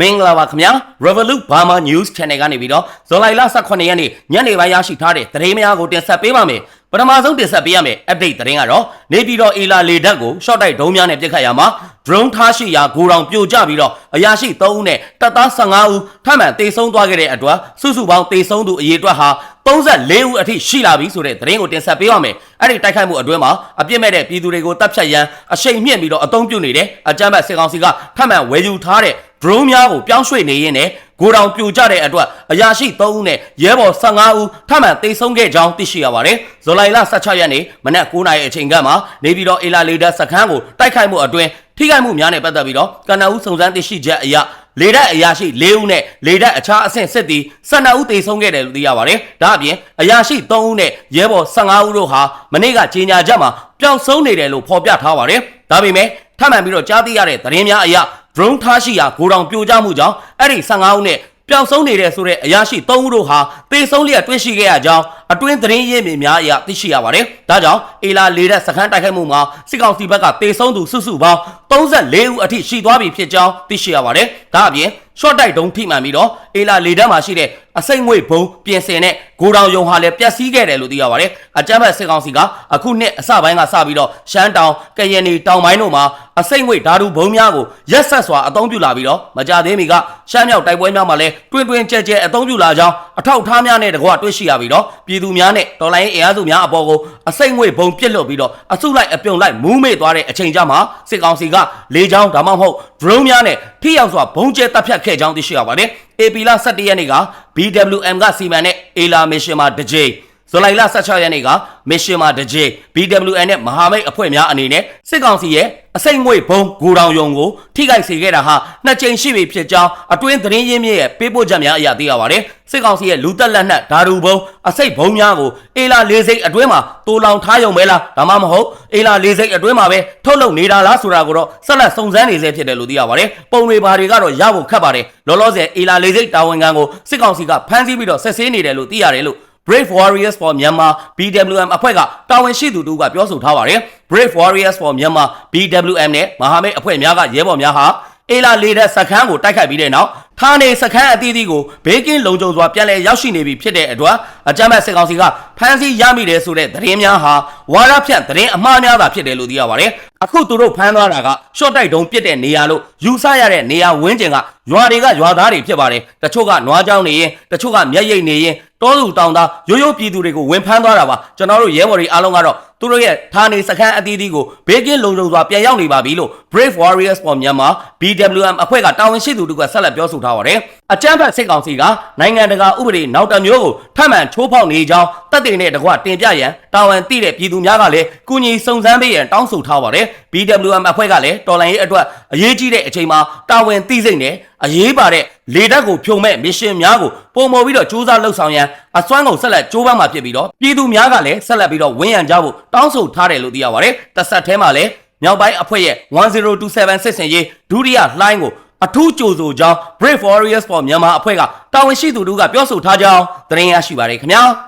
မင်္ဂလာပါခင်ဗျာ Revolut Burma News Channel ကနေပြီးတော့ဇွန်လလ18ရက်နေ့ညနေပိုင်းရရှိထားတဲ့သတင်းများကိုတင်ဆက်ပေးပါမယ်ပထမဆုံးတင်ဆက်ပေးရမယ့် update သတင်းကတော့နေပြည်တော်အေလာလေတပ်ကို short တိုက်ဒုံးများနဲ့ပစ်ခတ်ရမှာ drone ထားရှိရာဂိုတောင်ပြိုကျပြီးတော့အရာရှိ3ဦးနဲ့တပ်သား15ဦးထပ်မံတေဆုံးသွားခဲ့တဲ့အတွက်စုစုပေါင်းတေဆုံးသူအရေအတွက်ဟာ34ဦးအထိရှိလာပြီဆိုတဲ့သတင်းကိုတင်ဆက်ပေးပါမယ်အဲ့ဒီတိုက်ခိုက်မှုအတွင်းမှာအပြစ်မဲ့တဲ့ပြည်သူတွေကိုတပ်ဖြတ်ရန်အရှိန်မြင့်ပြီးတော့အုံပြုနေတယ်အကြမ်းဖက်စစ်ကောင်စီကထပ်မံဝယ်ယူထားတဲ့ drone များကိုပြောင်းရွှေ့နေရင်းနဲ့ဂိုတောင်ပြိုကျတဲ့အတွက်အရာရှိ3ဦးနဲ့ရဲဘော်15ဦးထပ်မံတေဆုံးခဲ့ကြောင်းသိရှိရပါတယ်။ဇူလိုင်လ16ရက်နေ့မနက်9:00နာရီအချိန်ကမှနေပြည်တော်အေလာလေဒါစခန်းကိုတိုက်ခိုက်မှုအတွင်းထိခိုက်မှုများနဲ့ပတ်သက်ပြီးတော့ကနအူးစုံစမ်းသိရှိချက်အရလေတပ်အရာရှိ၄ဦးနဲ့လေတပ်အခြားအဆင့်စစ်သည်12ဦးသေဆုံးခဲ့တယ်လို့သိရပါတယ်။ဒါအပြင်အရာရှိ3ဦးနဲ့ရဲဘော်15ဦးတို့ဟာမနေ့ကကြေညာချက်မှာပျောက်ဆုံးနေတယ်လို့ဖော်ပြထားပါတယ်။ဒါပေမဲ့ထပ်မံပြီးတော့ကြားသိရတဲ့သတင်းများအရ drone ထားရှိရာဂိုတောင်ပြိုကျမှုကြောင့်အဲ့ဒီ15ဦးနဲ့ပျောက်ဆုံးနေတဲ့ဆိုတဲ့အရာရှိ3ဦးတို့ဟာတေဆုံးလျက်တွေ့ရှိခဲ့ရကြောင်းအတွင်းသတင်းရင်းမြစ်များအရသိရှိရပါတယ်။ဒါကြောင့်အေလာလေတဲ့စခန်းတိုက်ခိုက်မှုမှာစစ်ကောင်စီဘက်ကတေဆုံးသူစုစုပေါင်း34ဦးအထိရှိသွားပြီဖြစ်ကြောင်းသိရှိရပါတယ်။ဒါအပြင် short တိုက်တုံးထိမှန်ပြီးတော့အေလာလေတက်မှာရှိတဲ့အစိမ့်ငွေဘုံပြင်ဆင်တဲ့ဂိုတောင်ယုံဟာလည်းပျက်စီးခဲ့တယ်လို့သိရပါတယ်။အကြမ်းဖက်စစ်ကောင်စီကအခုနှစ်အစပိုင်းကစပြီးတော့ရှမ်းတောင်ကရင်နီတောင်ပိုင်းတို့မှာအစိမ့်ငွေဓာတုဘုံများကိုရက်ဆက်စွာအသုံးပြုလာပြီးတော့မကြသေးမီကရှမ်းမြောက်တိုက်ပွဲများမှာလည်းတွင်တွင်ကြဲကြဲအသုံးပြုလာကြောင်းအထောက်ထားများနဲ့တကွတွေ့ရှိရပြီးတော့ပြည်သူများနဲ့တော်လိုင်းအင်အားစုများအပေါ်ကိုအစိမ့်ငွေဘုံပြစ်လွတ်ပြီးတော့အစုလိုက်အပြုံလိုက်မူးမေ့သွားတဲ့အချိန်ကြမှာစစ်ကောင်စီကလေကြောင်းဒါမှမဟုတ် drone များနဲ့ထိရောက်စွာဘုံကျဲတပ်ဖြတ်ခဲ့ကြောင်းသိရှိရပါတယ်။ AP လ17ရက်နေ့က BWM ကစီမံတဲ့ ALA mission မှာတစ်ကြိမ် ဇူလိုင်လ16ရက်နေ့က mission မှာတစ်ကြိမ် BWN နဲ့မဟာမိတ်အဖွဲ့များအနေနဲ့စစ်ကောင်စီရဲ့အစိမ့်ငွေဘုံဂိုတောင်ယုံကိုထိခိုက်စေခဲ့တာဟာနှစ်ကြိမ်ရှိပြီဖြစ်ကြောင်းအတွင်းသတင်းရင်းမြစ်ရဲ့ပေးပို့ချက်များအရသိရပါတယ်။စစ်ကောင်စီရဲ့လူသက်လက်နက်ဓာတူဘုံအစိတ်ဘုံများကိုအေလာလေးစိတ်အတွင်းမှာတိုးလောင်ထားရုံပဲလားဒါမှမဟုတ်အေလာလေးစိတ်အတွင်းမှာပဲထုတ်လုပ်နေတာလားဆိုတာကိုတော့ဆက်လက်စုံစမ်းနေစေဖြစ်တယ်လို့သိရပါတယ်။ပုံတွေဘာတွေကတော့ရဖို့ခက်ပါတယ်။လောလောဆယ်အေလာလေးစိတ်တာဝန်ခံကိုစစ်ကောင်စီကဖမ်းဆီးပြီးတော့ဆက်ဆေးနေတယ်လို့သိရတယ်လို့ Brave Warriors for Myanmar BWM အဖွဲ့ကတာဝန်ရှိသူတို့ကပြောဆိုထားပါတယ်။ Brave Warriors for Myanmar BWM နဲ့မဟာမိတ်အဖွဲ့များကရဲဘော်များဟာအေလာလေတဲ့စခန်းကိုတိုက်ခိုက်ပြီးတဲ့နောက် ဌာနေစခန်းအသီးသီးကိုဘေးကင်းလုံခြုံစွာပြန်လည်ရောက်ရှိနေပြီဖြစ်တဲ့အတွက်အကြမ်းဖက်စစ်ကောင်စီကဖမ်းဆီးရမိတယ်ဆိုတဲ့သတင်းများဟာဝါရဖြန့်သတင်းအမှားများသာဖြစ်တယ်လို့သိရပါတယ်။အခုသူတို့ဖမ်းသွားတာကရှော့တိုက်တုံးပစ်တဲ့နေရာလို့ယူဆရတဲ့နေရာဝင်းကျင်ကရွာတွေကရွာသားတွေဖြစ်ပါတယ်။တချို့ကနွားကြောင်းနေရင်တချို့ကမျက်ရည်နေရင်တောသူတောင်သားရိုးရိုးပြည်သူတွေကိုဝင်ဖမ်းသွားတာပါ။ကျွန်တော်တို့ရဲဘော်တွေအားလုံးကတော့သူတို့ရဲ့ဌာနေစခန်းအသီးသီးကိုဘေးကင်းလုံခြုံစွာပြန်ရောက်နေပါပြီလို့ Brave Warriors for Myanmar BWM အဖွဲ့ကတာဝန်ရှိသူတို့ကဆက်လက်ပြောဆိုထားပါတယ်။အကြမ်းဖက်စစ်ကောင်စီကနိုင်ငံတကာဥပဒေနောက်တစ်မျိုးကိုထပ်မံချိုးဖောက်နေကြောင်းတပ်တွေနဲ့တကွတင်ပြရန်တာဝန်သိတဲ့ပြည်သူများကလည်းကုညီစုံစမ်းပေးရန်တောင်းဆိုထားပါတယ်။ BWM အဖွဲ့ကလည်းတော်လှန်ရေးအတွက်အရေးကြီးတဲ့အချိန်မှာတာဝန်သိစိတ်နဲ့အရေးပါတဲ့လေတပ်ကိုဖြုံမဲ့မစ်ရှင်များကိုပုံမော်ပြီးတော့စူးစမ်းလှုပ်ဆောင်ရန်အစွမ်းကုန်ဆက်လက်ကြိုးပမ်းမှာဖြစ်ပြီးတော့ပြည်သူများကလည်းဆက်လက်ပြီးတော့ဝင်းရံကြဖို့တောင်းဆိုထားတယ်လို့သိရပါတယ်။တစ်ဆက်တည်းမှာလည်းမြောက်ပိုင်းအဖွဲ့ရဲ့1027စစ်စင်ရေးဒုတိယလှိုင်းကို အထူးကြိုဆိုကြောင်း Brave Warriors for မြန်မာအဖွဲ့ကတာဝန်ရှိသူတို့ကပြောဆိုထားကြောင်းသတင်းရရှိပါတယ်ခင်ဗျာ။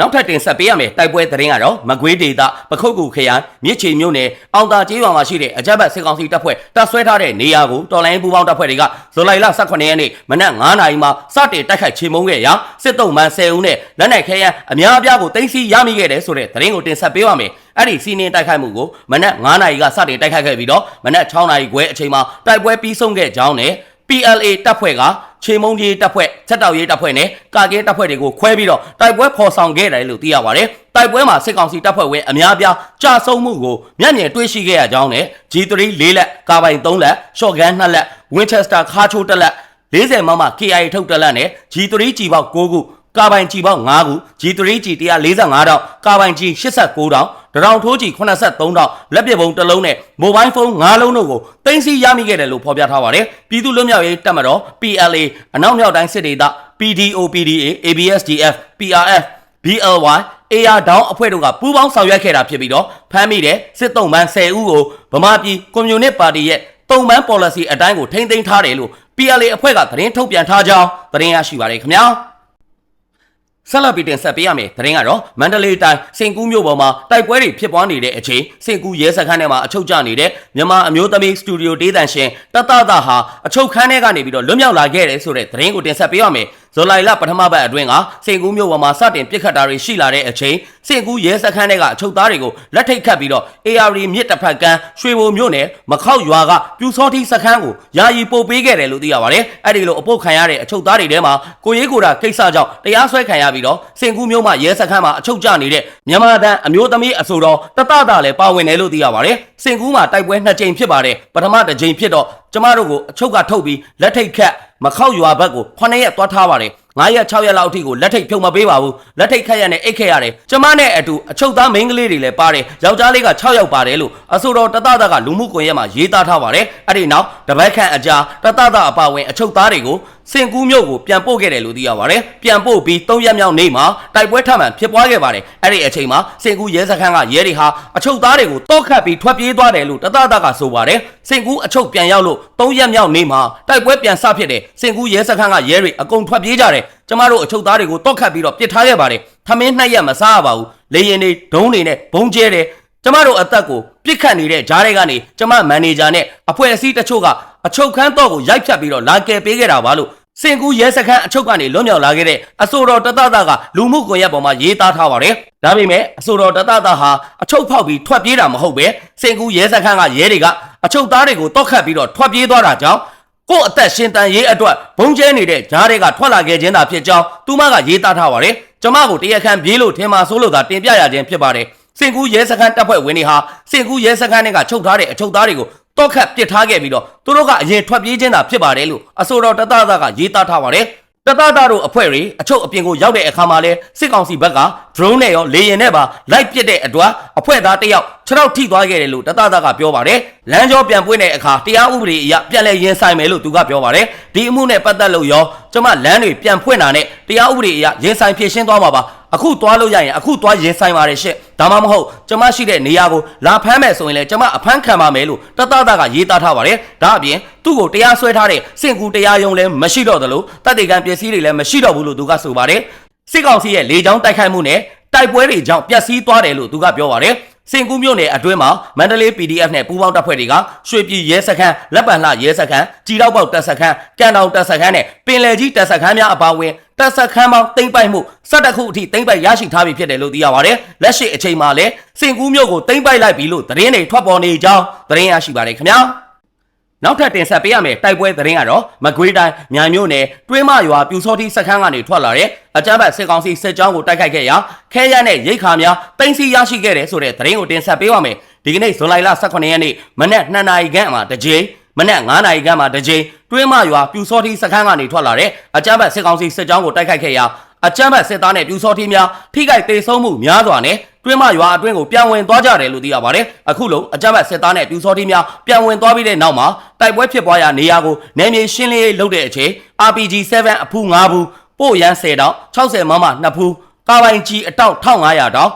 နောက်ထပ်တင်ဆက်ပေးရမယ်တိုက်ပွဲသတင်းကတော့မကွေးဒေတာပခုတ်ကူခရိုင်မြစ်ချေမြို့နယ်အောင်တာကျေးရွာမှာရှိတဲ့အကြမ်းဖက်စစ်ကောင်စီတပ်ဖွဲ့တပ်ဆွဲထားတဲ့နေရာကိုတော်လိုင်းပူပေါင်းတပ်ဖွဲ့တွေကဇူလိုင်လ18ရက်နေ့မနက်9:00နာရီမှာစတင်တိုက်ခိုက်ချေမှုန်းခဲ့ရာစစ်တုံးမှန်10ဦးနဲ့လက်နက်ခဲယမ်းအများအပြားကိုတင်စီရမိခဲ့တယ်ဆိုတဲ့သတင်းကိုတင်ဆက်ပေးပါမယ်အဲ့ဒီစီးနင်းတိုက်ခိုက်မှုကိုမနက်9:00နာရီကစတင်တိုက်ခိုက်ခဲ့ပြီးတော့မနက်6:00နာရီခွဲအချိန်မှာတိုက်ပွဲပြီးဆုံးခဲ့ကြောင်းနဲ့ PLA တပ်ဖွဲ့က ချေမုံကြီးတပ်ဖွဲ့ချက်တောက်ရေးတပ်ဖွဲ့နဲ့ကာကဲတပ်ဖွဲ့တွေကိုခွဲပြီးတော့တိုက်ပွဲဖော်ဆောင်ခဲ့တယ်လို့သိရပါတယ်။တိုက်ပွဲမှာစစ်ကောင်စီတပ်ဖွဲ့ဝင်အများပြားကြာဆုံးမှုကိုမျက်မြင်တွေ့ရှိခဲ့ရကြောင်းနဲ့ G3 ၄လက်ကာပိုင်3လက်ရှော့ဂန်2လက် Winchester ခါချိုး1လက်40မမ KIA ထုတ်1လက်နဲ့ G3 ကြီးပေါက်9ခုကာပိုင်ကြီးပေါက်9ခု G3 ကြီး145တောင်ကာပိုင်ကြီး89တောင် တရောင်ထိုးကြီး83တောင်လက်ပစ်ပုံတစ်လုံးနဲ့မိုဘိုင်းဖုန်း9လုံးတို့ကိုတင်စီရမိခဲ့တယ်လို့ဖော်ပြထားပါတယ်ပြည်သူ့လွတ်မြောက်ရေးတပ်မတော် PLA အနောက်မြောက်တိုင်းစစ်ဒေသ PDO PDA ABSDF PRF BLY AR ဒေါင်းအဖွဲ့တို့ကပူးပေါင်းဆောင်ရွက်ခဲ့တာဖြစ်ပြီးတော့ဖမ်းမိတဲ့စစ်တုံးပန်း10ဦးကိုဗမာပြည်ကွန်မြူနစ်ပါတီရဲ့တုံပန်း policy အတိုင်းကိုထိမ့်သိမ်းထားတယ်လို့ PLA အဖွဲ့ကသတင်းထုတ်ပြန်ထားကြောင်းသတင်းရရှိပါတယ်ခင်ဗျာ ဆက်လက်ပြီးတင်ဆက်ပေးရမယ်သတင်းကတော့မန္တလေးတိုင်းစင်ကူးမြို့ပေါ်မှာတိုက်ပွဲတွေဖြစ်ပွားနေတဲ့အချိန်စင်ကူးရဲစခန်းထဲမှာအချုပ်ကျနေတဲ့မြန်မာအမျိုးသမီးစတူဒီယိုဒေးတန်ရှင်တတတာဟာအချုပ်ခန်းထဲကနေပြီးတော့လွတ်မြောက်လာခဲ့တယ်ဆိုတဲ့သတင်းကိုတင်ဆက်ပေးရမယ် ဇူလိုင်လပထမပတ်အတွင်းကစင်ကူးမြို့ပေါ်မှာစတင်ပစ်ခတ်တာတွေရှိလာတဲ့အချိန်စင်ကူးရဲစခန်းထဲကအချုပ်သားတွေကိုလက်ထိတ်ခတ်ပြီးတော့ AR မြစ်တစ်ဖက်ကမ်းရွှေဘိုမြို့နယ်မခောက်ရွာကပြူစောတိစခန်းကိုယာယီပို့ပေးခဲ့တယ်လို့သိရပါတယ်အဲ့ဒီလိုအပုတ်ခံရတဲ့အချုပ်သားတွေထဲမှာကိုရေးကိုတာကိစ္စကြောင့်တရားစွဲခံရပြီးတော့စင်ကူးမြို့မှာရဲစခန်းမှာအချုပ်ကျနေတဲ့မြန်မာတန်အမျိုးသမီးအဆိုတော်တတတာလည်းပါဝင်တယ်လို့သိရပါတယ်စင်ကူးမှာတိုက်ပွဲနှစ်ကြိမ်ဖြစ်ပါတယ်ပထမတစ်ကြိမ်ဖြစ်တော့ ကျမတို့ကိုအချုပ်ကထုတ်ပြီးလက်ထိတ်ခတ်မခောက်ရွာဘက်ကို9ရက်သွားထားပါတယ်9ရက်6ရက်လောက်အထိကိုလက်ထိတ်ဖြုံမပေးပါဘူးလက်ထိတ်ခတ်ရနဲ့အိတ်ခဲ့ရတယ်ကျမနဲ့အတူအချုပ်သားမိန်းကလေးတွေလည်းပါတယ်ယောက်ျားလေးက6ယောက်ပါတယ်လို့အဆိုတော်တတတာကလူမှုကွန်ရက်မှာရေးသားထားပါတယ်အဲ့ဒီနောက်တပတ်ခန့်အကြာတတတာအပါဝင်အချုပ်သားတွေကို စင်ကူးမြို့ကိုပြန်ပို့ခဲ့တယ်လို့သိရပါတယ်ပြန်ပို့ပြီး3ရက်မြောက်နေ့မှာတိုက်ပွဲထပ်မံဖြစ်ပွားခဲ့ပါတယ်အဲ့ဒီအချိန်မှာစင်ကူးရဲစခန်းကရဲတွေဟာအချုပ်သားတွေကိုတောက်ခတ်ပြီးထွက်ပြေးသွားတယ်လို့တတတာကဆိုပါတယ်စင်ကူးအချုပ်ပြန်ရောက်လို့3ရက်မြောက်နေ့မှာတိုက်ပွဲပြန်ဆဖြစ်တယ်စင်ကူးရဲစခန်းကရဲတွေအကုန်ထွက်ပြေးကြတယ်ကျမတို့အချုပ်သားတွေကိုတောက်ခတ်ပြီးတော့ပစ်ထားခဲ့ပါတယ်ထမင်းနှစ်ရက်မစားရပါဘူးလေရင်တွေဒုံးတွေနဲ့ဘုံကျဲတယ် ကျမတို့အသက်ကိုပြစ်ခတ်နေတဲ့ဂျားတွေကနေကျမမန်နေဂျာနဲ့အဖွဲ့အစည်းတချို့ကအချုပ်ခန်းတော့ကိုရိုက်ဖြတ်ပြီးတော့လာကယ်ပေးခဲ့တာပါလို့စင်ကူးရဲစခန်းအချုပ်ကနေလွတ်မြောက်လာခဲ့တဲ့အဆိုတော်တတတာကလူမှုကွန်ရက်ပေါ်မှာရေးသားထားပါတယ်။ဒါပေမဲ့အဆိုတော်တတတာဟာအချုပ်ဖောက်ပြီးထွက်ပြေးတာမဟုတ်ပဲစင်ကူးရဲစခန်းကရဲတွေကအချုပ်သားတွေကိုတောက်ခတ်ပြီးတော့ထွက်ပြေးသွားတာကြောင့်ကို့အသက်ရှင်တန်ရေးအတွက်ဘုံကျဲနေတဲ့ဂျားတွေကထွက်လာခဲ့ခြင်းသာဖြစ်ကြောင်းသူမကရေးသားထားပါတယ်။ကျမကိုတရားခံပြေးလို့ထင်မှာဆိုလို့သာတင်ပြရခြင်းဖြစ်ပါတယ်။ စင်ကူးရဲစခန်းတပ်ဖွဲ့ဝင်တွေဟာစင်ကူးရဲစခန်းတွေကချုပ်ထားတဲ့အချုပ်သားတွေကိုတော့ခတ်ပစ်ထားခဲ့ပြီးတော့သူတို့ကအရင်ထွက်ပြေးခြင်းသာဖြစ်ပါတယ်လို့အဆိုတော်တတသာကရေးသားထားပါတယ်တတတာတို့အဖွဲ့တွေအချုပ်အပြင်ကိုရောက်တဲ့အခါမှာလဲစစ်ကောင်စီဘက်က drone နဲ့ရောလေယာဉ်နဲ့ပါလိုက်ပစ်တဲ့အတွက်အဖွဲ့သားတစ်ယောက်ခြေထောက်ထိသွားခဲ့တယ်လို့တတတာကပြောပါတယ်လမ်းကြောပြန်ပွင့်တဲ့အခါတရားဥပဒေအရပြန်လဲရင်ဆိုင်မယ်လို့သူကပြောပါတယ်ဒီအမှုနဲ့ပတ်သက်လို့ရောကျမလမ်းတွေပြန်ဖွင့်တာနဲ့တရားဥပဒေအရရင်ဆိုင်ဖြည့်ရှင်းသွားမှာပါအခုသွားလို့ရရင်အခုသွားရင်ဆိုင်ပါတယ်ရှင့်ဒါမှမဟုတ်ကျမရှိတဲ့နေရာကိုလာဖမ်းမယ်ဆိုရင်လည်းကျမအဖမ်းခံပါမယ်လို့တတတာကရေးသားထားပါတယ်ဒါအပြင်သူ့ကိုတရားစွဲထားတဲ့စင်ကူတရားရုံးလည်းမရှိတော့သလိုတပ်တေကံပစ္စည်းတွေလည်းမရှိတော့ဘူးလို့သူကဆိုပါတယ် စစ်ကောင်စီရဲ့လေကြောင်းတိုက်ခိုက်မှုနဲ့တိုက်ပွဲတွေကြောင့်ပျက်စီးသွားတယ်လို့သူကပြောပါတယ်စင်ကူးမြို့နယ်အတွင်းမှာမန္တလေး PDF နဲ့ပူးပေါင်းတပ်ဖွဲ့တွေကရွှေပြည်ရဲစခန်းလက်ပံလှရဲစခန်းကြည်တော့ပေါက်တပ်စခန်းကန်တောင်တပ်စခန်းနဲ့ပင်လယ်ကြီးတပ်စခန်းများအပါအဝင်တပ်စခန်းပေါင်းသိမ့်ပိုက်မှုစက်တခုအထိသိမ့်ပိုက်ရရှိထားပြီဖြစ်တယ်လို့သိရပါတယ်လက်ရှိအချိန်မှာလည်းစင်ကူးမြို့ကိုသိမ့်ပိုက်လိုက်ပြီလို့သတင်းတွေထွက်ပေါ်နေကြောင်းသတင်းရရှိပါတယ်ခင်ဗျာ နောက်ထပ်တင်ဆက်ပေးရမယ့်တိုက်ပွဲသတင်းကတော့မကွေးတိုင်းမြိုင်မြို့နယ်တွင်းမရွာပြူစောတိစခန်းကနေထွက်လာတဲ့အကြမ်းဖက်စစ်ကောင်စီစစ်ကြောင်းကိုတိုက်ခိုက်ခဲ့ရာခဲရနဲ့ရိတ်ခါများတင်စီရရှိခဲ့တဲ့ဆိုတဲ့သတင်းကိုတင်ဆက်ပေးပါမယ်ဒီကနေ့ဇွန်လ18ရက်နေ့မနက်2နာရီခန့်မှာတစ်ကြိမ်မနက်9နာရီခန့်မှာတစ်ကြိမ်တွင်းမရွာပြူစောတိစခန်းကနေထွက်လာတဲ့အကြမ်းဖက်စစ်ကောင်စီစစ်ကြောင်းကိုတိုက်ခိုက်ခဲ့ရာအကြမ်းဖက်စစ်သားနဲ့ပြူစောတိများထိခိုက်ဒေဆုံးမှုများစွာနဲ့ တွင်းမရွာအတွင်းကိုပြန်ဝင်သွားကြတယ်လို့သိရပါတယ်။အခုလုံးအကြမ်းဖက်စစ်သားနဲ့ပြူစောတိများပြန်ဝင်သွားပြီးတဲ့နောက်မှာတိုက်ပွဲဖြစ်ပွားရာနေရာကိုနယ်မြေရှင်းလင်းရေးလုပ်တဲ့အချိန် RPG 7အဖူး9ဘူးပို့ရန်10တောင်60မမ2ဖူးကာပိုင်ကြီးအတောက်1500တောင်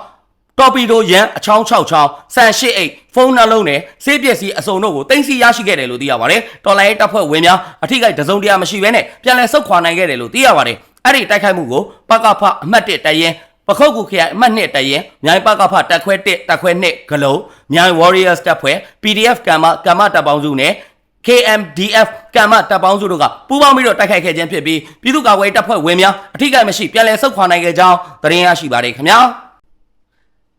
တော်ပီဒိုရန်အချောင်း6ချောင်းဆန်8အိတ်ဖုန်းနှလုံးနဲ့စေးပစ္စည်းအစုံတို့ကိုတင်စီရရှိခဲ့တယ်လို့သိရပါတယ်။တော်လိုင်းတပ်ဖွဲ့ဝင်များအထိကိတစုံတရာမရှိဘဲနဲ့ပြန်လည်ဆုတ်ခွာနိုင်ခဲ့တယ်လို့သိရပါတယ်။အဲ့ဒီတိုက်ခိုက်မှုကိုပကဖအမှတ်1တရင် ပခုတ်ကူခရိုင်အမှတ်2တရင်မြိုင်ပကဖတက်ခွဲ1တက်ခွဲ2ဂလုံးမြိုင် Warriors တပ်ဖွဲ့ PDF ကမ္မကမ္မတပ်ပေါင်းစုနဲ့ KMDF ကမ္မတပ်ပေါင်းစုတို့ကပူးပေါင်းပြီးတော့တိုက်ခိုက်ခဲ့ခြင်းဖြစ်ပြီးပြည်သူ့ကာကွယ်တပ်ဖွဲ့ဝင်များအထိကိမရှိပြန်လည်ဆုတ်ခွာနိုင်ခဲ့ကြောင်းသတင်းရရှိပါတယ်ခင်ဗျာ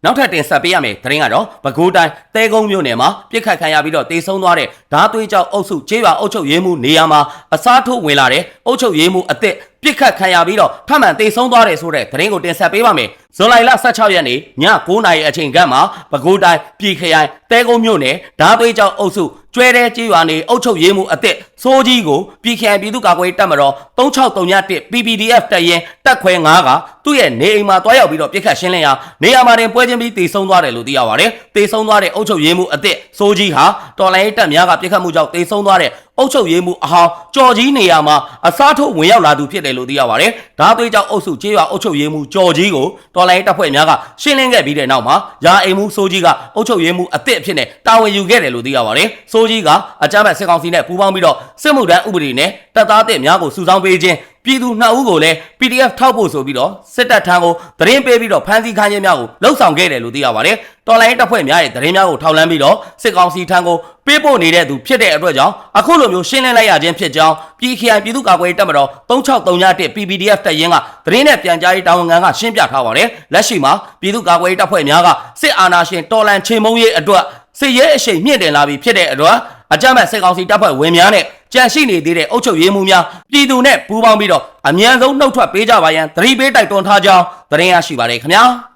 နောက်ထပ်တင်ဆက်ပေးရမယ့်သတင်းကတော့ပဲခူးတိုင်းတဲကုန်းမြို့နယ်မှာပြစ်ခတ်ခံရပြီးတော့တေဆုံးသွားတဲ့ဓာသွေးကြောက်အုပ်စုကျေးရွာအုပ်ချုပ်ရေးမှုနေရာမှာအစားထိုးဝင်လာတဲ့အုပ်ချုပ်ရေးမှုအစ်စ်ပြစ်ခတ်ခံရပြီးတော့ထမှန်တေဆုံးသွားတယ်ဆိုတဲ့သတင်းကိုတင်ဆက်ပေးပါမယ်။ဇွန်လ16ရက်နေ့ည9:00နာရီအချိန်ကမှာပဲခူးတိုင်းပြည်ခရိုင်တဲကုန်းမြို့နယ်ဓာသွေးကြောက်အုပ်စုကျွဲတဲ့ကျေးရွာနေအုပ်ချုပ်ရေးမှုအစ်စ် စိုးကြီးကိုပြည်ခရိုင်ပြည်သူ့ကာကွယ်တပ်မတော်3631 PPDF တပ်ရင်တပ်ခွဲ9ကသူ့ရဲ့နေအိမ်မှာတွားရောက်ပြီးတော့ပြစ်ခတ်ရှင်းလင်းရာနေရာမှာတင်ပွဲချင်းပြီးတေဆုံးသွားတယ်လို့သိရပါတယ်။တေဆုံးသွားတဲ့အုပ်ချုပ်ရေးမှုအစ်စ်စိုးကြီးဟာတော်လိုင်းတပ်များကပြစ်ခတ်မှုကြောင့်တေဆုံးသွားတဲ့အုပ်ချုပ်ရေးမှုအဟောင်းကြော်ကြီးနေရာမှာအစားထိုးဝင်ရောက်လာသူဖြစ်တယ်လို့သိရပါတယ်။ဓာသွေးကြောင့်အုပ်စုကျေးရွာအုပ်ချုပ်ရေးမှုကြော်ကြီးကိုတော်လိုင်းတပ်ဖွဲ့များကရှင်းလင်းခဲ့ပြီးတဲ့နောက်မှာရာအိမ်မှုစိုးကြီးကအုပ်ချုပ်ရေးမှုအစ်စ်အဖြစ်နဲ့တာဝန်ယူခဲ့တယ်လို့သိရပါတယ်။စိုးကြီးကအကြမ်းဖက်စစ်ကောင်စီနဲ့ပူးပေါင်းပြီးတော့စစ်မှုထမ်းဥပဒေနဲ့တပ်သားတဲ့များကိုစုဆောင်းပေးခြင်းပြည်သူနှစ်ဦးကိုလည်း PDF ထောက်ဖို့ဆိုပြီးတော့စစ်တပ်ထံကိုသတင်းပေးပြီးတော့ဖမ်းဆီးခိုင်းခြင်းများကိုလှုပ်ဆောင်ခဲ့တယ်လို့သိရပါတယ်တော်လိုင်းတပ်ဖွဲ့များရဲ့သတင်းများကိုထောက်လှမ်းပြီးတော့စစ်ကောင်စီထံကိုပေးပို့နေတဲ့သူဖြစ်တဲ့အတွက်ကြောင့်အခုလိုမျိုးရှင်းလင်းလိုက်ရခြင်းဖြစ်ကြောင်းပြည်ခိုင်ပြည်သူ့ကာကွယ်ရေးတပ်မတော်3631 PPDF တပ်ရင်းကသတင်းနဲ့ပြန်ကြားရေးတာဝန်ခံကရှင်းပြထားပါတယ်လက်ရှိမှာပြည်သူ့ကာကွယ်ရေးတပ်ဖွဲ့များကစစ်အာဏာရှင်တော်လန်ချေမှုန်းရေးအတွက်စစ်ရဲအရှိန်မြင့်တင်လာပြီးဖြစ်တဲ့အတွက် အကြမ်းဖက်စစ်ကောင်စီတပ်ဖွဲ့ဝင်များနဲ့ကြန့်ရှိနေသေးတဲ့အုပ်ချုပ်ရေးမှုများပြည်သူနဲ့ပူးပေါင်းပြီးတော့အမြန်ဆုံးနှုတ်ထွက်ပေးကြပါရန်သတိပေးတိုက်တွန်းထားကြောင်းသတင်းရရှိပါတယ်ခင်ဗျာ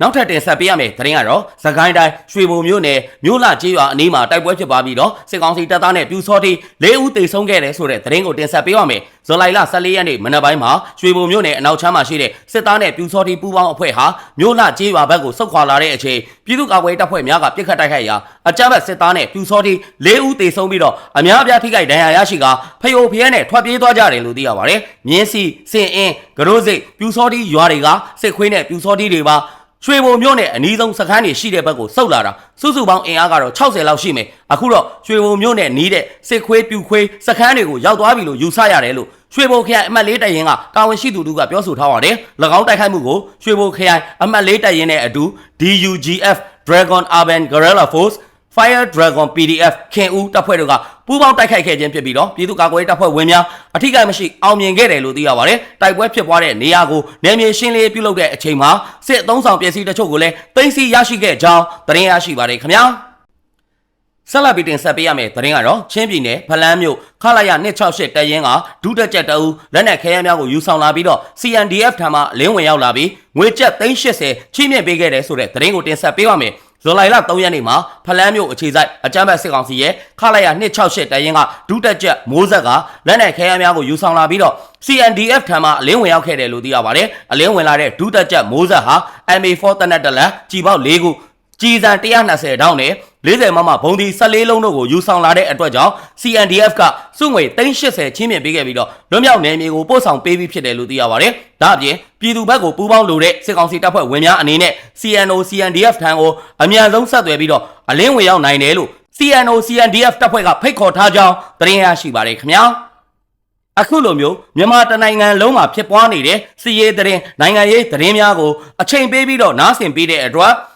နောက်ထပ်တင်ဆက်ပေးရမယ့်သတင်းကတော့သခိုင်းတိုင်းရွှေဘုံမြို့နယ်မြို့လကျေးရွာအနီးမှာတိုက်ပွဲဖြစ်ပွားပြီးတော့စစ်ကောင်စီတပ်သားနဲ့ပြူစောတိ၄ဦးသေဆုံးခဲ့တယ်ဆိုတဲ့သတင်းကိုတင်ဆက်ပေးရမယ်ဇွန်လ14ရက်နေ့မနက်ပိုင်းမှာရွှေဘုံမြို့နယ်အနောက်ချမ်းမှာရှိတဲ့စစ်သားနဲ့ပြူစောတိပူးပေါင်းအဖွဲ့ဟာမြို့လကျေးရွာဘက်ကိုဆုတ်ခွာလာတဲ့အချိန်ပြည်သူ့ကာကွယ်ရေးတပ်ဖွဲ့များကပြစ်ခတ်တိုက်ခိုက်ရာအကြမ်းဖက်စစ်သားနဲ့ပြူစောတိ၄ဦးသေဆုံးပြီးတော့အများအပြားထိခိုက်ဒဏ်ရာရရှိကဖယိုဖျဲနဲ့ထွက်ပြေးသွားကြတယ်လို့သိရပါတယ်မြင်းစီစင်အင်းကရိုးစိတ်ပြူစောတိရွာတွေကစစ်ခွေးနဲ့ပြူစောတိတွေပါ ရွှေဘုံမြို့နယ်အနီးဆုံးစခန်းတွေရှိတဲ့ဘက်ကိုဆုတ်လာတာစုစုပေါင်းအင်အားကတော့60လောက်ရှိမယ်အခုတော့ရွှေဘုံမြို့နယ်နီးတဲ့စစ်ခွေးပြူခွေးစခန်းတွေကိုရောက်သွားပြီလို့ယူဆရတယ်လို့ရွှေဘုံခရိုင်အမှတ်၄တပ်ရင်းကတာဝန်ရှိသူတို့ကပြောဆိုထားပါတယ်၎င်းတိုက်ခိုက်မှုကိုရွှေဘုံခရိုင်အမှတ်၄တပ်ရင်းနဲ့အတူ DUGF Dragon Urban Guerrilla Force Fire Dragon PDF ခင်ဦးတပ်ဖွဲ့တို့ကပူးပေါင်းတိုက်ခိုက်ခဲ့ခြင်းဖြစ်ပြီးတော့ပြည်သူ့ကာကွယ်ရေးတပ်ဖွဲ့ဝင်များအထိကိမရှိအောင်မြင်ခဲ့တယ်လို့သိရပါတယ်။တိုက်ပွဲဖြစ်ပွားတဲ့နေရာကိုနယ်မြေရှင်းလင်းပြုလုပ်တဲ့အချိန်မှာစစ်အုံဆောင်ပစ္စည်းတချို့ကိုလည်းသိမ်းဆည်းရရှိခဲ့ကြောင်းသတင်းရရှိပါတယ်ခင်ဗျာ။ဆက်လက်ပြီးတင်ဆက်ပေးရမယ့်သတင်းကတော့ချင်းပြည်နယ်ဖလန်းမြို့ခလာရ268တပ်ရင်းကဒုတက်ကြက်တအူလက်နက်ခဲယမ်းများကိုယူဆောင်လာပြီးတော့ CNDF ထံမှလင်းဝင်ရောက်လာပြီးငွေကျပ်380ချိမြင့်ပေးခဲ့တယ်ဆိုတဲ့သတင်းကိုတင်ဆက်ပေးပါမယ်။ ဇွန်လလ3ရက်နေ့မှာဖလန်းမြို့အခြေစိုက်အကြမ်းဖက်စစ်ကောင်စီရဲ့ခလာရ268တရင်ကဒုတက်ချက်မိုးဆက်ကလက်နက်ခဲယမ်းများကိုယူဆောင်လာပြီးတော့ CNDF ထံမှအလင်းဝင်ရောက်ခဲ့တယ်လို့သိရပါတယ်။အလင်းဝင်လာတဲ့ဒုတက်ချက်မိုးဆက်ဟာ MA4 တနက်တလက်ကြီးပေါက်၄ခုကြီးစံ120တောင်းနဲ့ 40မမဘုံဒီ14လုံးတို့ကိုယူဆောင်လာတဲ့အတွက်ကြောင့် CNDF ကစုငွေ380ချင်းမြင့်ပေးခဲ့ပြီးတော့လွတ်မြောက်နယ်မြေကိုပို့ဆောင်ပေးပြီးဖြစ်တယ်လို့သိရပါတယ်။ဒါအပြင်ပြည်သူဘက်ကိုပူးပေါင်းလို့တဲ့စစ်ကောင်စီတပ်ဖွဲ့ဝင်များအနေနဲ့ CNO CNDF ထံကိုအမြန်ဆုံးဆက်သွယ်ပြီးတော့အလင်းဝင်ရောက်နိုင်တယ်လို့ CNO CNDF တပ်ဖွဲ့ကဖိတ်ခေါ်ထားကြောင်းသတင်းရရှိပါတယ်ခင်ဗျာ။အခုလိုမျိုးမြန်မာတနိုင်ငံလုံးမှာဖြစ်ပွားနေတဲ့စီးရေးသတင်းနိုင်ငံရေးသတင်းများကိုအချိန်ပေးပြီးတော့နားဆင်ပေးတဲ့အတွက်